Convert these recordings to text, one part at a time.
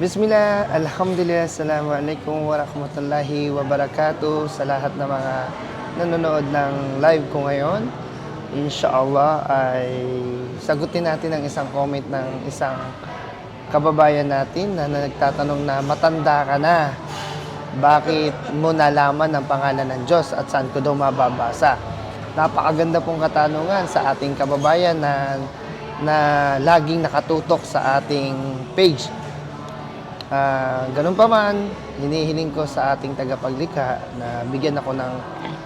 Bismillah, Alhamdulillah, Assalamualaikum warahmatullahi wabarakatuh sa lahat ng mga nanonood ng live ko ngayon. Inshallah ay sagutin natin ang isang comment ng isang kababayan natin na nagtatanong na matanda ka na. Bakit mo nalaman ang pangalan ng Diyos at saan ko daw mababasa? Napakaganda pong katanungan sa ating kababayan na na laging nakatutok sa ating page. Ah, ganun pa man, hinihiling ko sa ating tagapaglikha na bigyan ako ng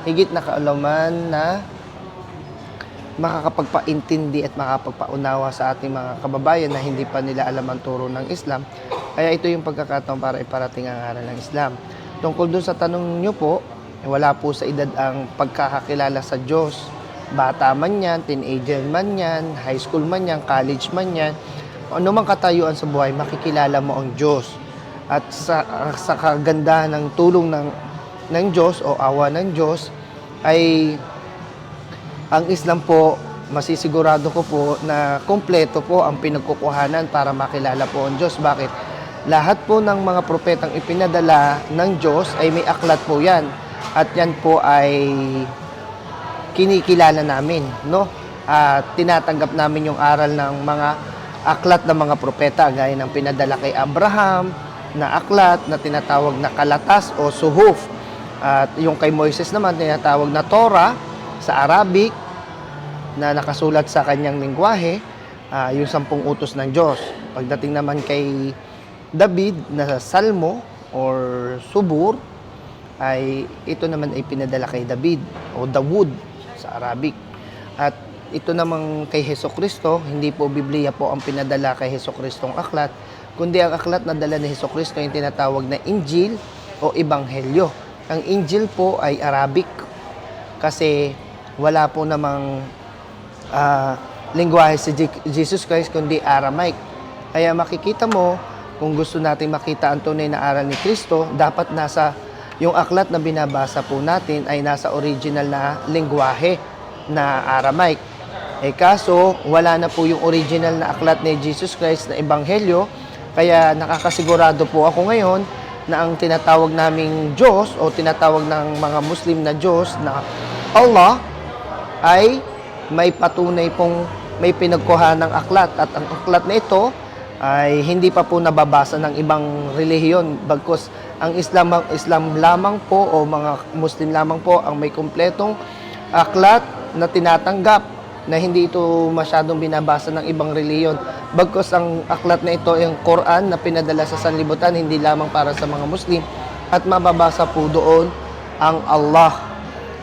higit na kaalaman na makakapagpaintindi at makakapagpaunawa sa ating mga kababayan na hindi pa nila alam ang turo ng Islam. Kaya ito yung pagkakataon para iparating ang aral ng Islam. Tungkol doon sa tanong nyo po, eh, wala po sa edad ang pagkakakilala sa Diyos. Bata man yan, teenager man yan, high school man yan, college man yan, ano mang katayuan sa buhay, makikilala mo ang Diyos. At sa, sa kagandahan ng tulong ng, ng Diyos o awa ng Diyos, ay ang Islam po, masisigurado ko po na kompleto po ang pinagkukuhanan para makilala po ang Diyos. Bakit? Lahat po ng mga propetang ipinadala ng Diyos ay may aklat po yan. At yan po ay kinikilala namin, no? At tinatanggap namin yung aral ng mga aklat ng mga propeta gaya ng pinadala kay Abraham na aklat na tinatawag na kalatas o suhuf. At yung kay Moises naman tinatawag na Torah sa Arabic na nakasulat sa kanyang lingwahe, ah, yung sampung utos ng Diyos. Pagdating naman kay David na Salmo or Subur, ay ito naman ay pinadala kay David o Dawud sa Arabic. At ito namang kay Heso Kristo, hindi po Biblia po ang pinadala kay Heso Kristong aklat, kundi ang aklat na dala ni Heso Kristo yung tinatawag na Injil o Ebanghelyo. Ang Injil po ay Arabic kasi wala po namang ah, lingwahe si Je- Jesus Christ kundi Aramaic. Kaya makikita mo, kung gusto natin makita ang tunay na aral ni Kristo, dapat nasa yung aklat na binabasa po natin ay nasa original na lingwahe na Aramaic. Eh kaso, wala na po yung original na aklat ni Jesus Christ na Ebanghelyo, kaya nakakasigurado po ako ngayon na ang tinatawag naming Diyos o tinatawag ng mga Muslim na Diyos na Allah ay may patunay pong may pinagkuha ng aklat. At ang aklat na ito ay hindi pa po nababasa ng ibang relihiyon bagkus ang Islam Islam lamang po o mga Muslim lamang po ang may kumpletong aklat na tinatanggap na hindi ito masyadong binabasa ng ibang relihiyon bagkus ang aklat na ito ay ang Quran na pinadala sa sanlibutan hindi lamang para sa mga Muslim at mababasa po doon ang Allah.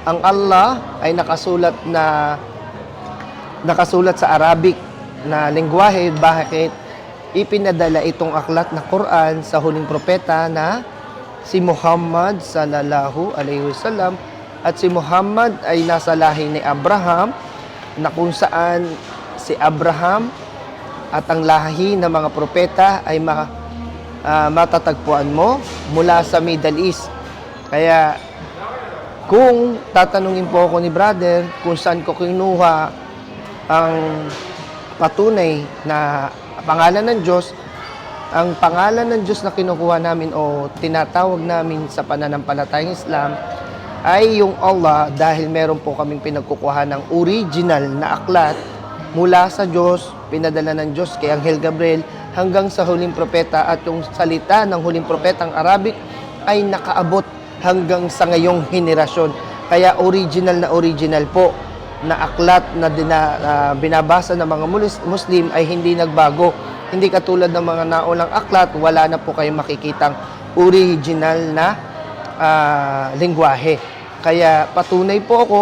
Ang Allah ay nakasulat na nakasulat sa Arabic na lingwahe bakit? Ipinadala itong aklat na Quran sa huling propeta na si Muhammad sallallahu alaihi wasallam at si Muhammad ay nasa lahi ni Abraham na kung saan si Abraham at ang lahi ng mga propeta ay ma, ah, matatagpuan mo mula sa Middle East. Kaya kung tatanungin po ako ni brother kung saan ko kinuha ang patunay na pangalan ng Diyos, ang pangalan ng Diyos na kinukuha namin o tinatawag namin sa pananampalatayang Islam ay yung Allah dahil meron po kaming pinagkukuha ng original na aklat mula sa Diyos, pinadala ng Diyos kay Anghel Gabriel hanggang sa huling propeta at yung salita ng huling propetang Arabic ay nakaabot hanggang sa ngayong henerasyon. Kaya original na original po na aklat na dina, ah, binabasa ng mga Muslim ay hindi nagbago. Hindi katulad ng mga naulang aklat, wala na po kayong makikitang original na ah, lingwahe. Kaya patunay po ako,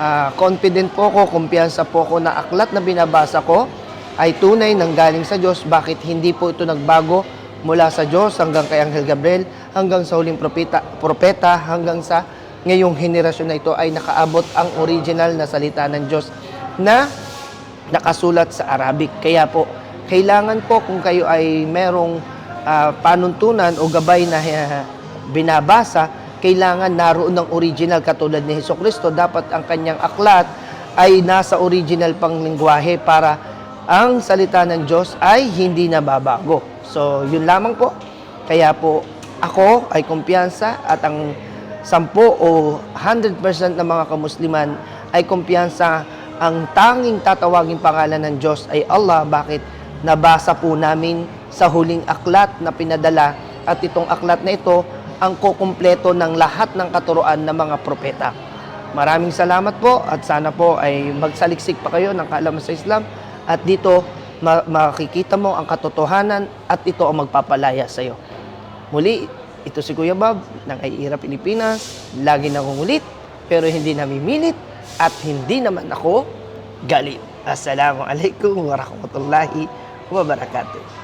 ah, confident po ako, kumpiyansa po ako na aklat na binabasa ko ay tunay nang galing sa Diyos. Bakit hindi po ito nagbago mula sa Diyos hanggang kay Anghel Gabriel, hanggang sa huling propeta, propeta hanggang sa ngayong henerasyon na ito ay nakaabot ang original na salita ng Diyos na nakasulat sa Arabic. Kaya po, kailangan po kung kayo ay merong ah, panuntunan o gabay na ah, binabasa, kailangan naroon ng original katulad ni Heso Kristo. Dapat ang kanyang aklat ay nasa original pang lingwahe para ang salita ng Diyos ay hindi nababago. So, yun lamang po. Kaya po, ako ay kumpiyansa at ang 10 o 100% ng mga kamusliman ay kumpiyansa ang tanging tatawagin pangalan ng Diyos ay Allah. Bakit? Nabasa po namin sa huling aklat na pinadala at itong aklat na ito ang kukumpleto ng lahat ng katuruan ng mga propeta. Maraming salamat po at sana po ay magsaliksik pa kayo ng kaalaman sa Islam at dito ma- makikita mo ang katotohanan at ito ang magpapalaya sa iyo. Muli, ito si Kuya Bob ng Aira Pilipinas. Lagi nangungulit pero hindi namimilit at hindi naman ako galit. Assalamualaikum warahmatullahi wabarakatuh.